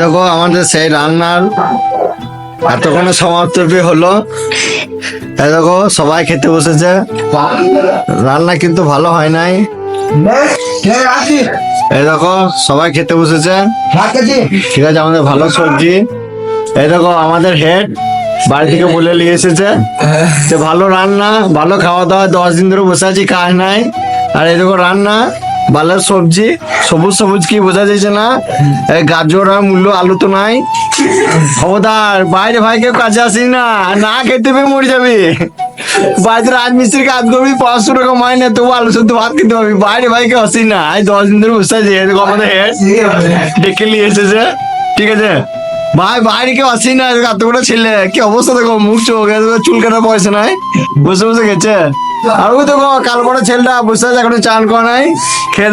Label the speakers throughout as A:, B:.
A: দেখো, আমাদের সেই রান্নার এতক্ষণে সমাপ্তি হলো। দেখো, সবাই খেতে বসেছে। রান্না কিন্তু ভালো হয় নাই। এই দেখো, সবাই খেতে বসেছে। ঠিক আছে, আমাদের ভালো সবজি। এই দেখো, আমাদের হেড বাড়ি থেকে বলে নিয়ে এসেছে যে, ভালো রান্না, ভালো খাওয়া দাওয়া, দশ দিন ধরে বসে আছি, কাজ নাই। আর এই দেখো, রান্না ভালো সবজি, সবুজ সবুজ কি বোঝা যাচ্ছে না? এই গাজর আর মূল্য আলু তো নাই। খবরদার, বাইরে ভাই কেউ কাজে আসিস না না খেতে পেয়ে মরে যাবি। বাড়িতে রাজমিস্ত্রি কাজ করবি পাঁচশো টাকা মাইনে তবু আলু শুদ্ধ ভাত খেতে পারবি বাইরে ভাই কেউ আসিস না আজ দশ দিন ধরে বসে আছি, এই দেখো আমাদের ডেকে নিয়ে এসেছে। ঠিক আছে? ভাই, বাইরে কেউ আসি না, এত করে ছেলে, কি অবস্থা দেখো, মুখ চোখ চুল কাটা পয়সা নাই। বসে বসে গেছে তো কাল বড় ছেলেটা বুঝতে চান নাই।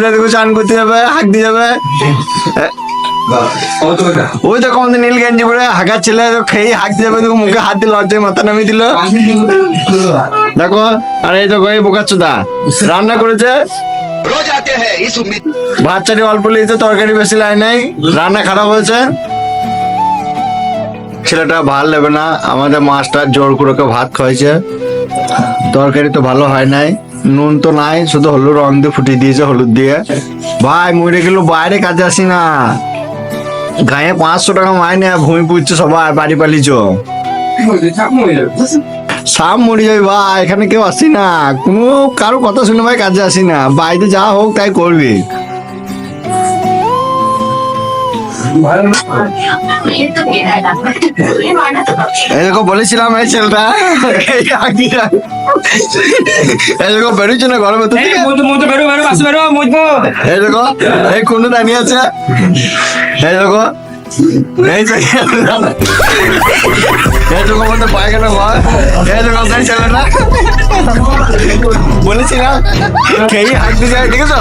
A: দেখো, চান করতে যাবে, হাঁক দিয়ে যাবে। ওই তো নীল গেঞ্জি পরে ছেলে খেয়ে হাঁক দিয়ে যাবে মুখে হাত দিয়ে লজ্জায় মাথা নামিয়ে দিল। দেখো, আর এই তো বোকাচ্ছুদা রান্না করেছে। বাচ্চাটি অল্প লিয়েছে, তরকারি বেশি লাই নাই, রান্না খারাপ হয়েছে। ছেলেটা ভালো লেবে না, আমাদের মাছটা জোর করে ভাত খাওয়াইছে। তরকারি তো ভালো হয় নাই, নুন তো নাই, শুধু হলুদ রং দিয়ে ফুটিয়ে দিয়েছে, হলুদ দিয়ে। ভাই মরে গেল বাইরে কাজে আসি না। গায়ে পাঁচশো টাকা মাইনে ভূমি পুজছে সবাই, বাড়ি পালিছ সাপ মরে যাবে, ভাই, এখানে কেউ আসি না। কোনো কারও কথা শুনে ভাই কাজে আসি না। বাইরে যা হোক, তাই করবি। দেখো বলেছিলাম এই ছেলেটা। আগে- বেরোচ্ছে না ঘরের ভেতর থেকে?
B: বেরো বেরো বাসে বেরো মজবো
A: এই দেখো এই কোন দাঁড়িয়ে আছে। দেখো বলেছিলাম খেয়ে হাঁটতে যায় ঠিক আছে?